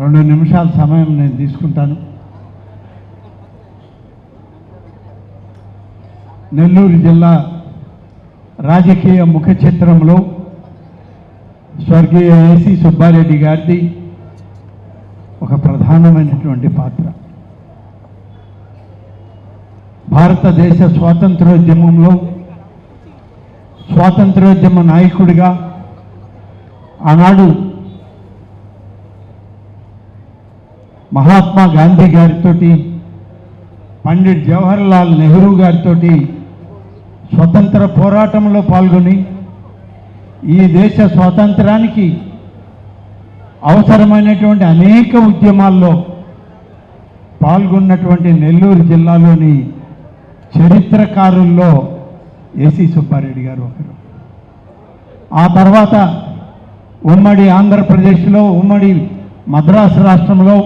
రెండు నిమిషాల సమయం నేను తీసుకుంటాను. నెల్లూరు జిల్లా రాజకీయ ముఖ చిత్రంలో స్వర్గీయ ఏసీ సుబ్బారెడ్డి గారిది ఒక ప్రధానమైనటువంటి పాత్ర. భారతదేశ స్వాతంత్రోద్యమంలో స్వాతంత్రోద్యమ నాయకుడిగా ఆనాడు మహాత్మా గాంధీ గారితో పండిట్ జవహర్లాల్ నెహ్రూ గారితో స్వతంత్ర పోరాటంలో పాల్గొని ఈ దేశ స్వాతంత్రానికి అవసరమైనటువంటి అనేక ఉద్యమాల్లో పాల్గొన్నటువంటి నెల్లూరు జిల్లాలోని చరిత్రకారుల్లో ఏసీ సుబ్బారెడ్డి గారు ఒకరు. ఆ తర్వాత ఉమ్మడి ఆంధ్రప్రదేశ్లో ఉమ్మడి మద్రాసు రాష్ట్రంలో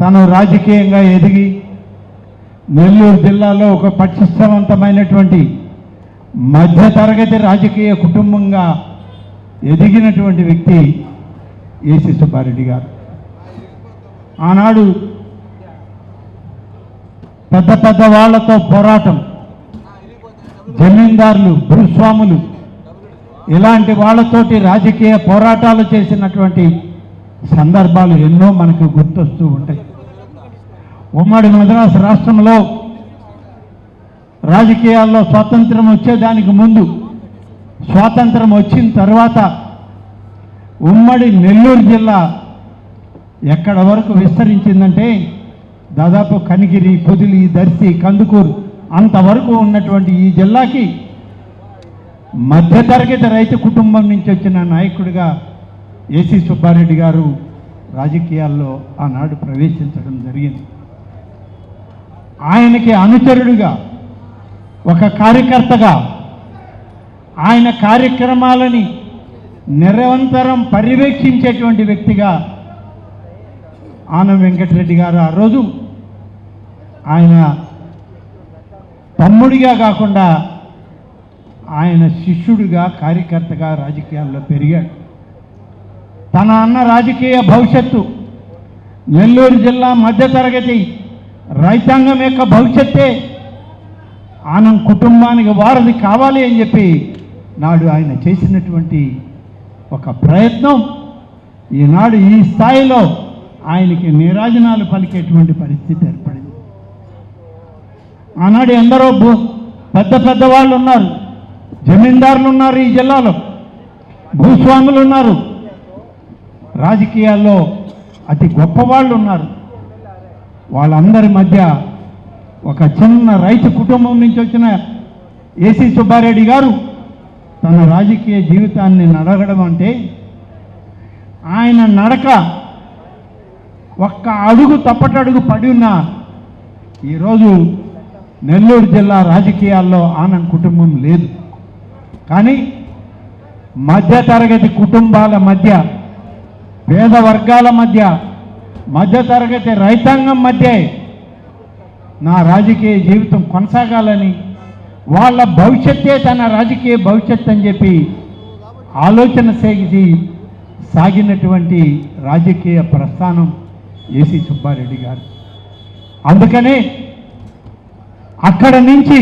తను రాజకీయంగా ఎదిగి నెల్లూరు జిల్లాలో ఒక పటిష్టవంతమైనటువంటి మధ్యతరగతి రాజకీయ కుటుంబంగా ఎదిగినటువంటి వ్యక్తి ఏసీ సుబ్బారెడ్డి గారు. ఆనాడు పెద్ద పెద్ద వాళ్ళతో పోరాటం జమీందారులు భూస్వాములు ఇలాంటి వాళ్ళతోటి రాజకీయ పోరాటాలు చేసినటువంటి సందర్భాలు ఎన్నో మనకు గుర్తొస్తూ ఉంటాయి. ఉమ్మడి మద్రాసు రాష్ట్రంలో రాజకీయాల్లో స్వాతంత్రం వచ్చేదానికి ముందు స్వాతంత్రం వచ్చిన తర్వాత ఉమ్మడి నెల్లూరు జిల్లా ఎక్కడ వరకు విస్తరించిందంటే దాదాపు కనిగిరి పొదిలి దర్శి కందుకూరు అంతవరకు ఉన్నటువంటి ఈ జిల్లాకి మధ్యతరగతి రైతు కుటుంబం నుంచి వచ్చిన నాయకుడిగా ఏసీ సుబ్బారెడ్డి గారు రాజకీయాల్లో ఆనాడు ప్రవేశించడం జరిగింది. ఆయనకి అనుచరుడిగా ఒక కార్యకర్తగా ఆయన కార్యక్రమాలని నిరంతరం పర్యవేక్షించేటువంటి వ్యక్తిగా ఆనం వెంకటరెడ్డి గారు ఆ రోజు ఆయన తమ్ముడిగా కాకుండా ఆయన శిష్యుడిగా కార్యకర్తగా రాజకీయాల్లో పెరిగాడు. తన అన్న రాజకీయ భవిష్యత్తు. నెల్లూరు జిల్లా మధ్యతరగతి రైతాంగం యొక్క భవిష్యత్తే ఆనం కుటుంబానికి వారధి కావాలి అని చెప్పి నాడు ఆయన చేసినటువంటి ఒక ప్రయత్నం. ఈనాడు ఈ స్థాయిలో ఆయనకి నీరాజనాలు పలికేటువంటి పరిస్థితి ఏర్పడింది. ఆనాడు ఎందరో భూ పెద్ద పెద్ద వాళ్ళు ఉన్నారు. జమీందారులు ఉన్నారు ఈ జిల్లాలో. భూస్వాములు ఉన్నారు. రాజకీయాల్లో అతి గొప్పవాళ్ళు ఉన్నారు. వాళ్ళందరి మధ్య ఒక చిన్న రైతు కుటుంబం నుంచి వచ్చిన ఏసీ సుబ్బారెడ్డి గారు తన రాజకీయ జీవితాన్ని నడగడం అంటే ఆయన నడక ఒక్క అడుగు తప్పటడుగు పడి ఉన్న ఈరోజు నెల్లూరు జిల్లా రాజకీయాల్లో ఆనంద్ కుటుంబం లేదు. కానీ మధ్యతరగతి కుటుంబాల మధ్య పేద వర్గాల మధ్య మధ్యతరగతి రైతాంగం మధ్య నా రాజకీయ జీవితం కొనసాగాలని వాళ్ళ భవిష్యత్తే తన రాజకీయ భవిష్యత్ అని చెప్పి ఆలోచన చేసి సాగినటువంటి రాజకీయ ప్రస్థానం ఏసీ సుబ్బారెడ్డి గారు. అందుకనే అక్కడ నుంచి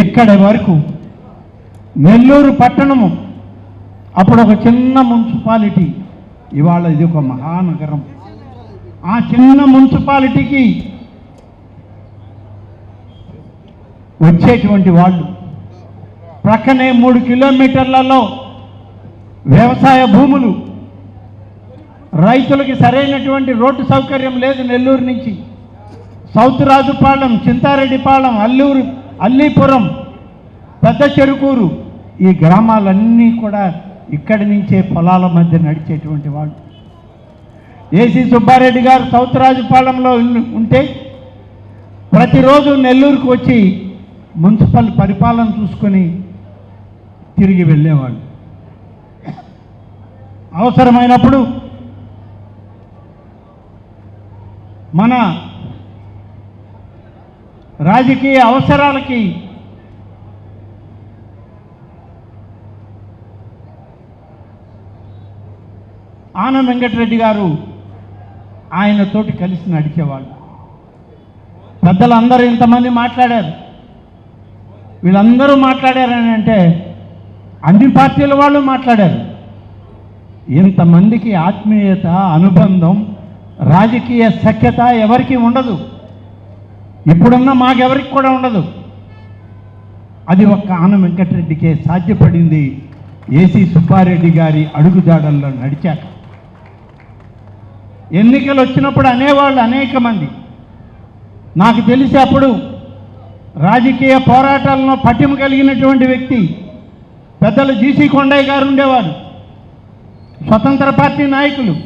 ఇక్కడి వరకు నెల్లూరు పట్టణము అప్పుడు ఒక చిన్న మున్సిపాలిటీ. ఇవాళ ఇది ఒక మహానగరం. ఆ చిన్న మున్సిపాలిటీకి వచ్చేటువంటి వాళ్ళు. ప్రక్కనే మూడు కిలోమీటర్లలో వ్యవసాయ భూములు. రైతులకి సరైనటువంటి రోడ్డు సౌకర్యం లేదు నెల్లూరు నుంచి. సౌత్ రాజుపాళెం చింతారెడ్డిపాళెం అల్లూరు అల్లీపురం పెద్ద చెరుకూరు. ఈ గ్రామాలన్నీ కూడా ఇక్కడి నుంచే పొలాల మధ్య నడిచేటువంటి వాళ్ళు. ఏసీ సుబ్బారెడ్డి గారు సౌత్ రాజుపాలెంలో ఉంటే ప్రతిరోజు నెల్లూరుకు వచ్చి మున్సిపల్ పరిపాలన చూసుకొని తిరిగి వెళ్ళేవాళ్ళు. అవసరమైనప్పుడు మన రాజకీయ అవసరాలకి ఆనం వెంకటరెడ్డి గారు ఆయనతోటి కలిసి నడిచేవాళ్ళు. పెద్దలందరూ ఇంతమంది మాట్లాడారు. వీళ్ళందరూ మాట్లాడారని అంటే అన్ని పార్టీల వాళ్ళు మాట్లాడారు. ఇంతమందికి ఆత్మీయత అనుబంధం రాజకీయ సఖ్యత ఎవరికీ ఉండదు. ఇప్పుడున్న మాకెవరికి కూడా ఉండదు. అది ఒక్క ఆనం వెంకటరెడ్డికే సాధ్యపడింది. ఏసీ సుబ్బారెడ్డి గారి అడుగుజాడల్లో నడిచాక. ఎన్నికలు వచ్చినప్పుడు అనేవాళ్ళు అనేక మంది. నాకు తెలిసి అప్పుడు రాజకీయ పోరాటాలను పట్టిమ కలిగినటువంటి వ్యక్తి పెద్దలు జీసీ కొండయ్య గారు ఉండేవారు. స్వతంత్ర పార్టీ నాయకులు.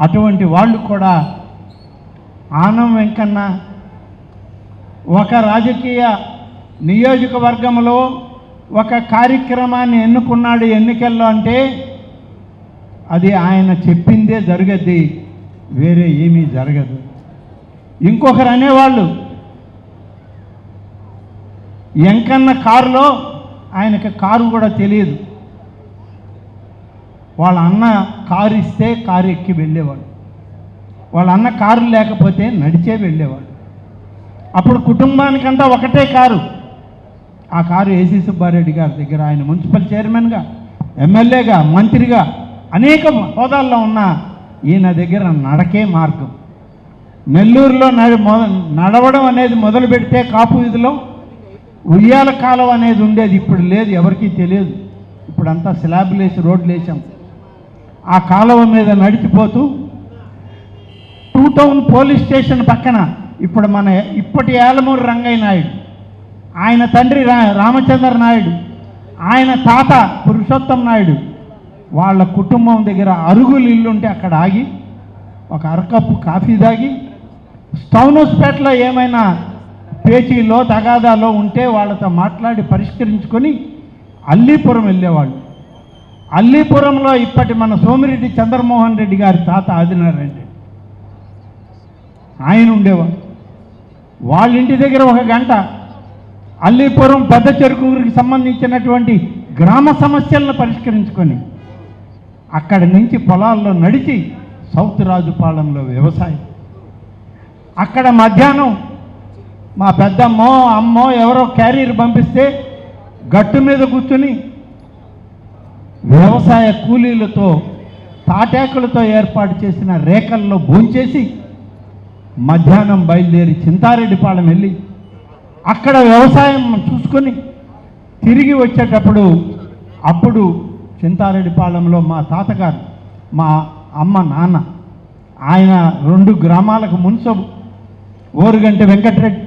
అటువంటి వాళ్ళు కూడా ఆనం వెంకన్న ఒక రాజకీయ నియోజకవర్గంలో ఒక కార్యక్రమాన్ని ఎన్నుకున్నాడు ఎన్నికల్లో అంటే అది ఆయన చెప్పిందే జరగద్ది వేరే ఏమీ జరగదు. ఇంకొకరు అనేవాళ్ళు ఎంకన్న కారులో ఆయనకి కారు కూడా తెలియదు. వాళ్ళ అన్న కారు ఇస్తే కారు ఎక్కి వెళ్ళేవాడు. వాళ్ళ అన్న కారు లేకపోతే నడిచే వెళ్ళేవాడు. అప్పుడు కుటుంబానికంతా ఒకటే కారు. ఆ కారు ఏసీ సుబ్బారెడ్డి గారి దగ్గర ఆయన మున్సిపల్ చైర్మన్గా ఎమ్మెల్యేగా మంత్రిగా అనేక హోదాల్లో ఉన్న ఈయన దగ్గర నడకే మార్గం. నెల్లూరులో నడి మొద- నడవడం అనేది మొదలు పెడితే కాపు విధిలో ఉయ్యాల కాలం అనేది ఉండేది. ఇప్పుడు లేదు ఎవరికీ తెలియదు. ఇప్పుడంతా స్లాబ్లు వేసి రోడ్లు వేసాం ఆ కాలువ మీద నడిచిపోతూ టూ టౌన్ పోలీస్ స్టేషన్ పక్కన ఇప్పుడు మన ఇప్పటి ఏలమూరు రంగయ్య నాయుడు ఆయన తండ్రి రా రామచంద్ర నాయుడు ఆయన తాత పురుషోత్తం నాయుడు వాళ్ళ కుటుంబం దగ్గర అరుగులు ఇల్లుంటే అక్కడ ఆగి ఒక అరకప్పు కాఫీ తాగి స్టౌనోస్పేటలో ఏమైనా పేచీలో తగాదాలో ఉంటే వాళ్ళతో మాట్లాడి పరిష్కరించుకొని అల్లీపురం వెళ్ళేవాళ్ళు. అల్లీపురంలో ఇప్పటి మన సోమిరెడ్డి చంద్రమోహన్ రెడ్డి గారి తాత ఆదినారాయణ ఆయన ఉండేవాడు వాళ్ళ ఇంటి దగ్గర ఒక గంట అల్లీపురం పెద్ద చెరుకు సంబంధించినటువంటి గ్రామ సమస్యలను పరిష్కరించుకొని అక్కడి నుంచి పొలాల్లో నడిచి సౌత్ రాజుపాలెంలో వ్యవసాయం. అక్కడ మధ్యాహ్నం మా పెద్దమ్మో అమ్మో ఎవరో క్యారియర్ పంపిస్తే గట్టు మీద కూర్చుని వ్యవసాయ కూలీలతో తాటాకులతో ఏర్పాటు చేసిన రేఖల్లో భోంచేసి మధ్యాహ్నం బయలుదేరి చింతారెడ్డిపాలెం వెళ్ళి అక్కడ వ్యవసాయం చూసుకొని తిరిగి వచ్చేటప్పుడు అప్పుడు చింతారెడ్డిపాలెంలో మా తాతగారు మా అమ్మ నాన్న ఆయన రెండు గ్రామాలకు మున్సబు ఓరుగంటి వెంకటరెడ్డి.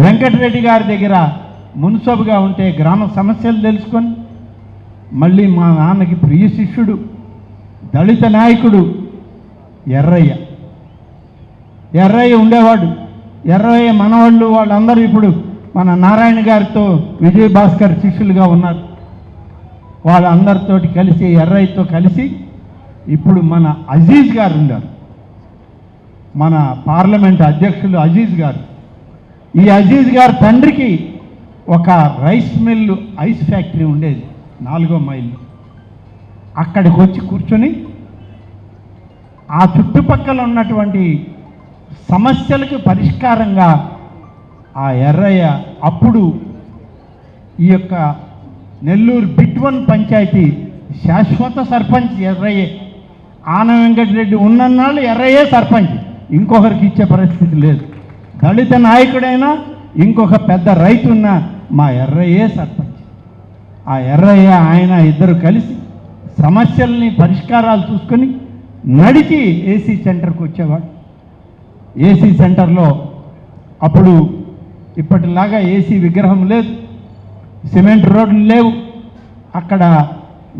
వెంకటరెడ్డి గారి దగ్గర మున్సబుగా ఉంటే గ్రామ సమస్యలు తెలుసుకొని మళ్ళీ మా నాన్నకి ప్రియ శిష్యుడు దళిత నాయకుడు ఎర్రయ్య. ఎర్రయ్య ఉండేవాడు. ఎర్రయ్య మనవాళ్ళు వాళ్ళందరూ ఇప్పుడు మన నారాయణ గారితో విజయ్ భాస్కర్ శిష్యులుగా ఉన్నారు. వాళ్ళందరితో కలిసి ఎర్రయ్యతో కలిసి ఇప్పుడు మన అజీజ్ గారు ఉన్నారు. మన పార్లమెంట్ అధ్యక్షులు అజీజ్ గారు. ఈ అజీజ్ గారి తండ్రికి ఒక రైస్ మిల్లు ఐస్ ఫ్యాక్టరీ ఉండేది నాలుగో మైల్. అక్కడికి వచ్చి కూర్చొని ఆ చుట్టుపక్కల ఉన్నటువంటి సమస్యలకు పరిష్కారంగా ఆ ఎర్రయ్య అప్పుడు ఈ యొక్క నెల్లూరు బిట్వన్ పంచాయతీ శాశ్వత సర్పంచ్ ఎర్రయ్యే. ఆన వెంకటరెడ్డి ఉన్నన్నాళ్ళు ఎర్రయ్యే సర్పంచ్. ఇంకొకరికి ఇచ్చే పరిస్థితి లేదు. దళిత నాయకుడైనా ఇంకొక పెద్ద రైతు ఉన్న మా ఎర్రయ్యే సర్పంచ్. ఆ ఎర్రయ్య ఆయన ఇద్దరు కలిసి సమస్యల్ని పరిష్కారాలు చూసుకొని నడిచి ఏసీ సెంటర్కి వచ్చేవాడు. ఏసీ సెంటర్లో అప్పుడు ఇప్పటిలాగా ఏసీ విగ్రహం లేదు. సిమెంట్ రోడ్లు లేవు. అక్కడ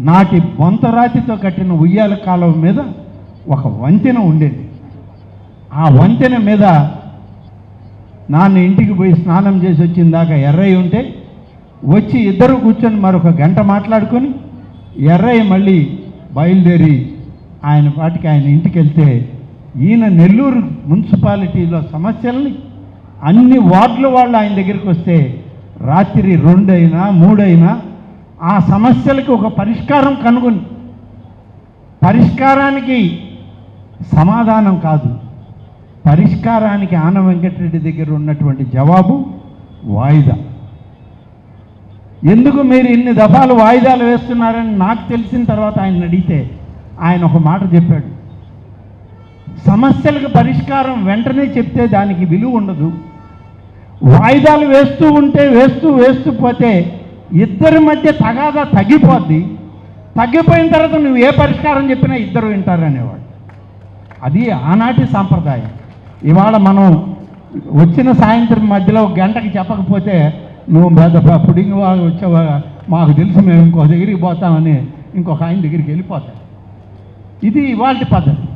నాటి బొంతరాతితో కట్టిన ఉయ్యాల కాలువ మీద ఒక వంతెన ఉండేది. ఆ వంతెన మీద నాన్న ఇంటికి పోయి స్నానం చేసి వచ్చిన దాకా ఎర్రయ్య ఉంటే వచ్చి ఇద్దరు కూర్చొని మరొక గంట మాట్లాడుకొని ఎర్రయ్య మళ్ళీ బయలుదేరి ఆయన పాటికి ఆయన ఇంటికి వెళ్తే ఈయన నెల్లూరు మున్సిపాలిటీలో సమస్యల్ని అన్ని వార్డుల వాళ్ళు ఆయన దగ్గరికి వస్తే రాత్రి రెండైనా మూడైనా ఆ సమస్యలకు ఒక పరిష్కారం కనుగొని. పరిష్కారానికి సమాధానం కాదు. పరిష్కారానికి ఆన వెంకటరెడ్డి దగ్గర ఉన్నటువంటి జవాబు వాయిదా. ఎందుకు మీరు ఇన్ని దఫాలు వాయిదాలు వేస్తున్నారని నాకు తెలిసిన తర్వాత ఆయన అడిగితే ఆయన ఒక మాట చెప్పాడు. సమస్యలకు పరిష్కారం వెంటనే చెప్తే దానికి విలువ ఉండదు. వాయిదాలు వేస్తూ ఉంటే వేస్తూ వేస్తూ పోతే ఇద్దరి మధ్య తగాదా తగ్గిపోద్ది. తగ్గిపోయిన తర్వాత నువ్వు ఏ పరిష్కారం చెప్పినా ఇద్దరు వింటారు అనేవాడు అది ఆనాటి సాంప్రదాయం. ఇవాళ మనం వచ్చిన సాయంత్రం మధ్యలో ఒక గంటకి చెప్పకపోతే నువ్వు పెద్ద పుడింగ్ వాళ్ళు వచ్చేవా మాకు తెలుసు మేము ఇంకో దగ్గరికి పోతామని ఇంకొక ఆయన దగ్గరికి వెళ్ళిపోతాం ఇది ఇవాళ పద్ధతి.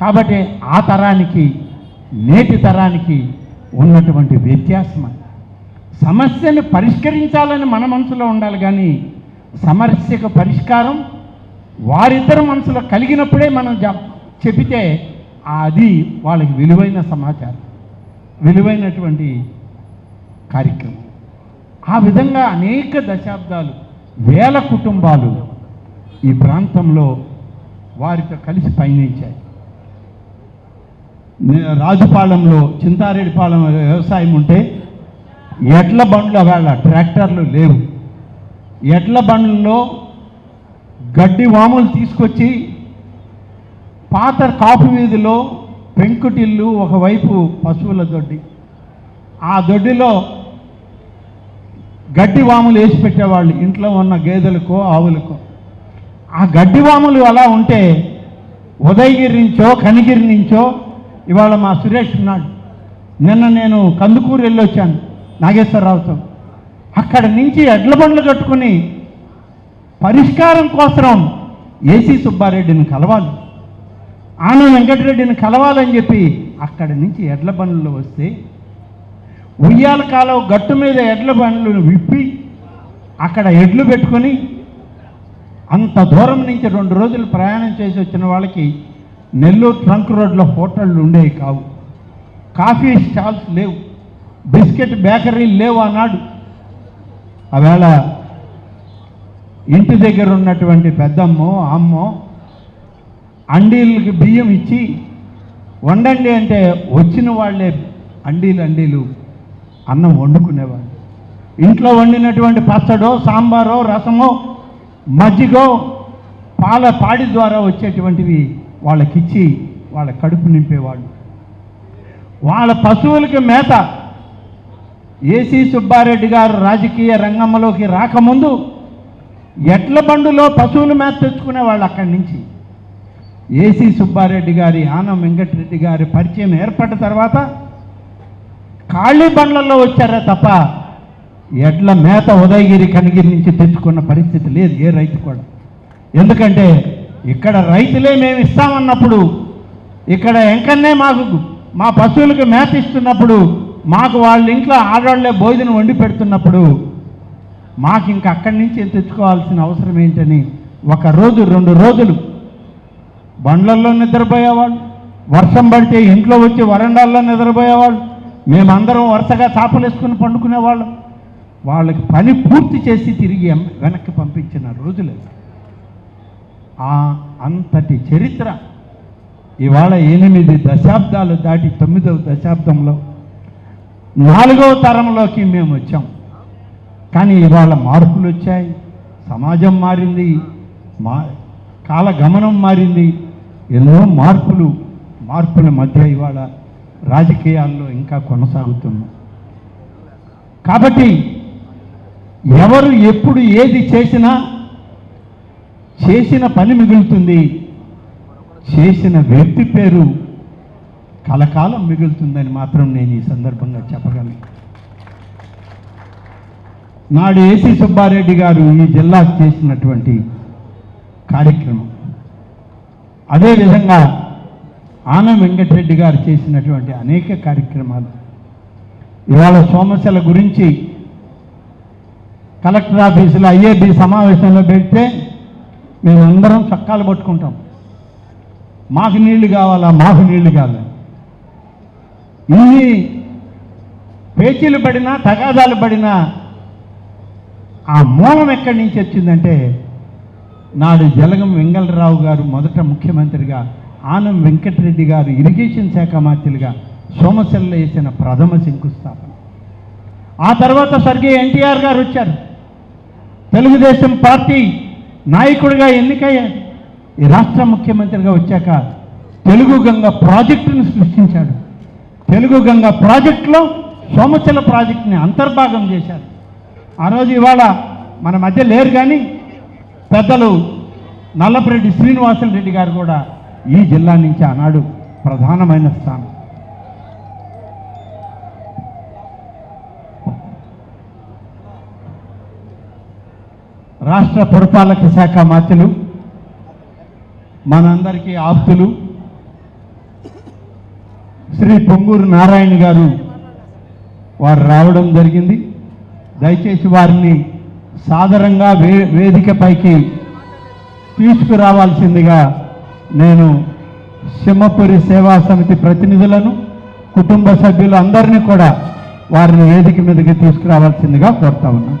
కాబట్టి ఆ తరానికి నేటి తరానికి ఉన్నటువంటి వ్యత్యాసం సమస్యను పరిష్కరించాలని మన మనసులో ఉండాలి కానీ సమస్యకు పరిష్కారం వారిద్దరు మనసులో కలిగినప్పుడే మనం చెబితే అది వాళ్ళకి విలువైన సమాచారం విలువైనటువంటి కార్యక్రమం. ఆ విధంగా అనేక దశాబ్దాలు వేల కుటుంబాలు ఈ ప్రాంతంలో వారితో కలిసి పయనించాయి. రాజుపాలెంలో చింతారెడ్డిపాలెం వ్యవసాయం ఉంటే ఎడ్ల బండ్లు వేళ ట్రాక్టర్లు లేవు. ఎడ్ల బండ్లలో గడ్డి వాములు తీసుకొచ్చి పాత కాపు వీధిలో పెంకుటిల్లు ఒకవైపు పశువుల దొడ్డి. ఆ దొడ్డిలో గడ్డి వాములు వేసి పెట్టేవాళ్ళు ఇంట్లో ఉన్న గేదెలకో ఆవులకో. ఆ గడ్డి వాములు అలా ఉంటే ఉదయగిరి నుంచో కనిగిరి నుంచో ఇవాళ మా సురేష్ ఉన్నాడు. నిన్న నేను కందుకూరు వెళ్ళి వచ్చాను నాగేశ్వరరావుతో. అక్కడ నుంచి ఎడ్ల బండ్లు కట్టుకుని పరిష్కారం కోసం ఏసీ సుబ్బారెడ్డిని కలవాలి ఆనంద వెంకటరెడ్డిని కలవాలని చెప్పి అక్కడి నుంచి ఎడ్ల బండ్లు వస్తే ఉయ్యాల కాలం గట్టు మీద ఎడ్ల బండ్లను విప్పి అక్కడ ఎడ్లు పెట్టుకొని అంత దూరం నుంచి రెండు రోజులు ప్రయాణం చేసి వచ్చిన వాళ్ళకి నెల్లూరు ట్రంక్ రోడ్లో హోటళ్ళు ఉండేవి కావు. కాఫీ స్టాల్స్ లేవు. బిస్కెట్ బేకరీలు లేవు అన్నాడు ఆవేళ ఇంటి దగ్గర ఉన్నటువంటి పెద్దమ్మో అమ్మో అండీలకి బియ్యం ఇచ్చి వండండి అంటే వచ్చిన వాళ్ళే అండీలు అండీలు అన్నం వండుకునేవాళ్ళు. ఇంట్లో వండినటువంటి పచ్చడో సాంబారో రసమో మజ్జిగో పాల పాడి ద్వారా వచ్చేటువంటివి వాళ్ళకిచ్చి వాళ్ళ కడుపు నింపేవాళ్ళు. వాళ్ళ పశువులకి మేత. ఏసీ సుబ్బారెడ్డి గారు రాజకీయ రంగంలోకి రాకముందు ఎడ్ల బండులో పశువుల మేత తెచ్చుకునేవాళ్ళు అక్కడి నుంచి. ఏసీ సుబ్బారెడ్డి గారి ఆనం వెంకటరెడ్డి గారి పరిచయం ఏర్పడిన తర్వాత ఖాళీ బండ్లలో వచ్చారే తప్ప ఎడ్ల మేత ఉదయగిరి కనిగిరి నుంచి తెచ్చుకున్న పరిస్థితి లేదు ఏ రైతు కూడా. ఎందుకంటే ఇక్కడ రైతులే మేము ఇస్తామన్నప్పుడు ఇక్కడ ఎంకన్నే మాకు మా పశువులకు మేత ఇస్తున్నప్పుడు మాకు వాళ్ళ ఇంట్లో ఆడవాళ్ళే భోజనం వండి పెడుతున్నప్పుడు మాకు ఇంకా అక్కడి నుంచి తెచ్చుకోవాల్సిన అవసరం ఏంటని ఒక రోజు రెండు రోజులు బండ్లల్లో నిద్రపోయేవాళ్ళు వర్షం పడితే ఇంట్లో వచ్చి వరండాల్లో నిద్రపోయేవాళ్ళు మేమందరం వరుసగా చాపలేసుకుని పండుకునేవాళ్ళం. వాళ్ళకి పని పూర్తి చేసి తిరిగి వెనక్కి పంపించిన రోజులు ఆ అంతటి చరిత్ర ఇవాళ ఎనిమిది దశాబ్దాలు దాటి తొమ్మిదవ దశాబ్దంలో నాలుగవ తరంలోకి మేము వచ్చాం. కానీ ఇవాళ మార్పులు వచ్చాయి సమాజం మారింది మా కాల గమనం మారింది ఎన్నో మార్పులు మార్పుల మధ్య ఇవాళ రాజకీయాల్లో ఇంకా కొనసాగుతున్నాం. కాబట్టి ఎవరు ఎప్పుడు ఏది చేసినా చేసిన పని మిగులుతుంది. చేసిన వ్యక్తి పేరు కలకాలం మిగులుతుందని మాత్రం నేను ఈ సందర్భంగా చెప్పగలను. నాడు ఏసీ సుబ్బారెడ్డి గారు ఈ జిల్లాకు చేసినటువంటి కార్యక్రమం. అదేవిధంగా ఆనం వెంకటరెడ్డి గారు చేసినటువంటి అనేక కార్యక్రమాలు. ఇవాళ సోమశల గురించి కలెక్టర్ ఆఫీసులో ఐఏబి సమావేశంలో పెడితే మేమందరం చక్కాలు పట్టుకుంటాం. మాకు నీళ్ళు కావాలా? మాకు నీళ్ళు కావాలా? ఇన్ని పేచీలు పడినా తగాదాలు పడినా ఆ మూలం ఎక్కడి నుంచి వచ్చిందంటే నాడు జలగం వెంగళరావు గారు మొదట ముఖ్యమంత్రిగా ఆనం వెంకటరెడ్డి గారు ఇరిగేషన్ శాఖ మంత్రులుగా సోమశెల్లో వేసిన ప్రథమ శంకుస్థాపన. ఆ తర్వాత స్వర్గీయ ఎన్టీఆర్ గారు వచ్చారు. తెలుగుదేశం పార్టీ నాయకుడిగా ఎన్నికయ్యాడు ఈ రాష్ట్ర ముఖ్యమంత్రిగా వచ్చాక తెలుగు గంగ ప్రాజెక్టును సృష్టించాడు. తెలుగు గంగ ప్రాజెక్టులో సోమచల ప్రాజెక్టుని అంతర్భాగం చేశారు ఆ రోజు ఇవాళ మన మధ్య లేరు కానీ పెద్దలు నల్లపరెడ్డి శ్రీనివాసులు రెడ్డి గారు కూడా ఈ జిల్లా నుంచి ఆనాడు ప్రధానమైన స్థానం. రాష్ట్ర పురపాలక శాఖ మంత్రులు మనందరికీ ఆప్తులు శ్రీ పొంగూరు నారాయణ గారు వారు రావడం జరిగింది. దయచేసి వారిని సాదరంగా వే వేదికపైకి తీసుకురావాల్సిందిగా నేను సింహపురి సేవా సమితి ప్రతినిధులను కుటుంబ సభ్యులు అందరినీ కూడా వారిని వేదిక మీదకి తీసుకురావాల్సిందిగా కోరుతా ఉన్నాను.